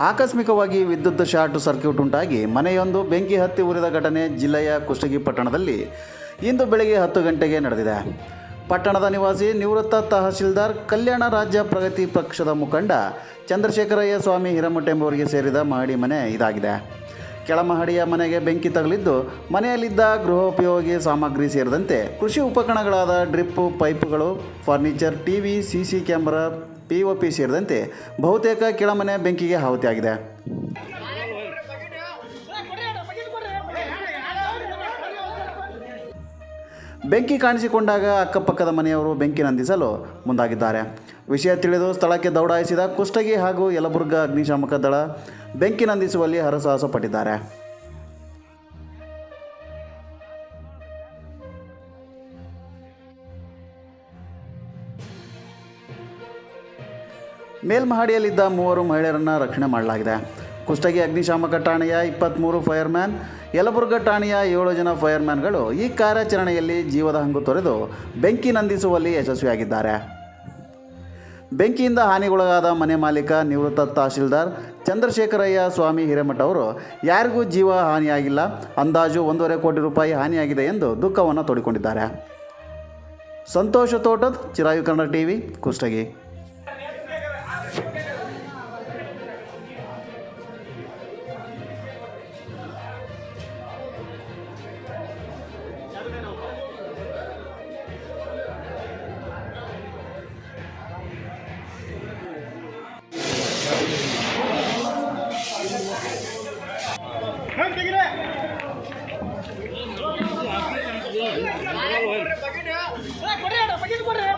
ಆಕಸ್ಮಿಕವಾಗಿ ವಿದ್ಯುತ್ short circuit ಉಂಟಾಗಿ ಮನೆಯೊಂದು ಬೆಂಕಿ ಹತ್ತಿ ಉರಿದ ಘಟನೆ ಜಿಲ್ಲೆಯ ಕುಷ್ಟಗಿ ಪಟ್ಟಣದಲ್ಲಿ ಇಂದು ಬೆಳಗ್ಗೆ ಹತ್ತು ಗಂಟೆಗೆ ನಡೆದಿದೆ. ಪಟ್ಟಣದ ನಿವಾಸಿ ನಿವೃತ್ತ ತಹಶೀಲ್ದಾರ್ ಕಲ್ಯಾಣ ರಾಜ್ಯ ಪ್ರಗತಿ ಪಕ್ಷದ ಮುಖಂಡ ಚಂದ್ರಶೇಖರಯ್ಯ ಸ್ವಾಮಿ ಹಿರಮಠ ಎಂಬುವರಿಗೆ ಸೇರಿದ ಮಹಡಿ ಮನೆ ಇದಾಗಿದೆ. ಕೆಳಮಹಡಿಯ ಮನೆಗೆ ಬೆಂಕಿ ತಗುಲಿದ್ದು, ಮನೆಯಲ್ಲಿದ್ದ ಗೃಹೋಪಯೋಗಿ ಸಾಮಗ್ರಿ ಸೇರಿದಂತೆ ಕೃಷಿ ಉಪಕರಣಗಳಾದ ಡ್ರಿಪ್ಪು, ಪೈಪ್ಗಳು, furniture, TV C C camera, P O P ಸೇರಿದಂತೆ ಬಹುತೇಕ ಕೆಳಮನೆ ಬೆಂಕಿಗೆ ಆಹುತಿಯಾಗಿದೆ. ಬೆಂಕಿ ಕಾಣಿಸಿಕೊಂಡಾಗ ಅಕ್ಕಪಕ್ಕದ ಮನೆಯವರು ಬೆಂಕಿ ನಂದಿಸಲು ಮುಂದಾಗಿದ್ದಾರೆ. ವಿಷಯ ತಿಳಿದು ಸ್ಥಳಕ್ಕೆ ದೌಡಾಯಿಸಿದ ಕುಷ್ಟಗಿ ಹಾಗೂ ಯಲಬುರ್ಗ ಅಗ್ನಿಶಾಮಕ ದಳ ಬೆಂಕಿ ನಂದಿಸುವಲ್ಲಿ ಹರಸಾಹಸ ಪಟ್ಟಿದ್ದಾರೆ. ಮೇಲ್ಮಹಡಿಯಲ್ಲಿದ್ದ ಮೂವರು ಮಹಿಳೆಯರನ್ನು ರಕ್ಷಣೆ ಮಾಡಲಾಗಿದೆ. ಕುಷ್ಟಗಿ ಅಗ್ನಿಶಾಮಕ ಠಾಣೆಯ ಇಪ್ಪತ್ತ್ಮೂರು ಫೈರ್ಮ್ಯಾನ್, ಯಲಬುರ್ಗ ಠಾಣೆಯ ಏಳು ಜನ ಫೈರ್ಮ್ಯಾನ್ಗಳು ಈ ಕಾರ್ಯಾಚರಣೆಯಲ್ಲಿ ಜೀವದ ಹಂಗು ತೊರೆದು ಬೆಂಕಿ ನಂದಿಸುವಲ್ಲಿ ಯಶಸ್ವಿಯಾಗಿದ್ದಾರೆ. ಬೆಂಕಿಯಿಂದ ಹಾನಿಗೊಳಗಾದ ಮನೆ ಮಾಲೀಕ, ನಿವೃತ್ತ ತಹಶೀಲ್ದಾರ್ ಚಂದ್ರಶೇಖರಯ್ಯ ಸ್ವಾಮಿ ಹಿರೇಮಠ ಅವರು, ಯಾರಿಗೂ ಜೀವ ಹಾನಿಯಾಗಿಲ್ಲ. ಅಂದಾಜು ಒಂದೂವರೆ ಕೋಟಿ ರೂಪಾಯಿ ಹಾನಿಯಾಗಿದೆ ಎಂದು ದುಃಖವನ್ನು ತೋಡಿಕೊಂಡಿದ್ದಾರೆ. Santosh Thotad Chirayu Kannada T V Kushtagi. ಕೊಡ್ರಿ ಕೊಡ್ರಿ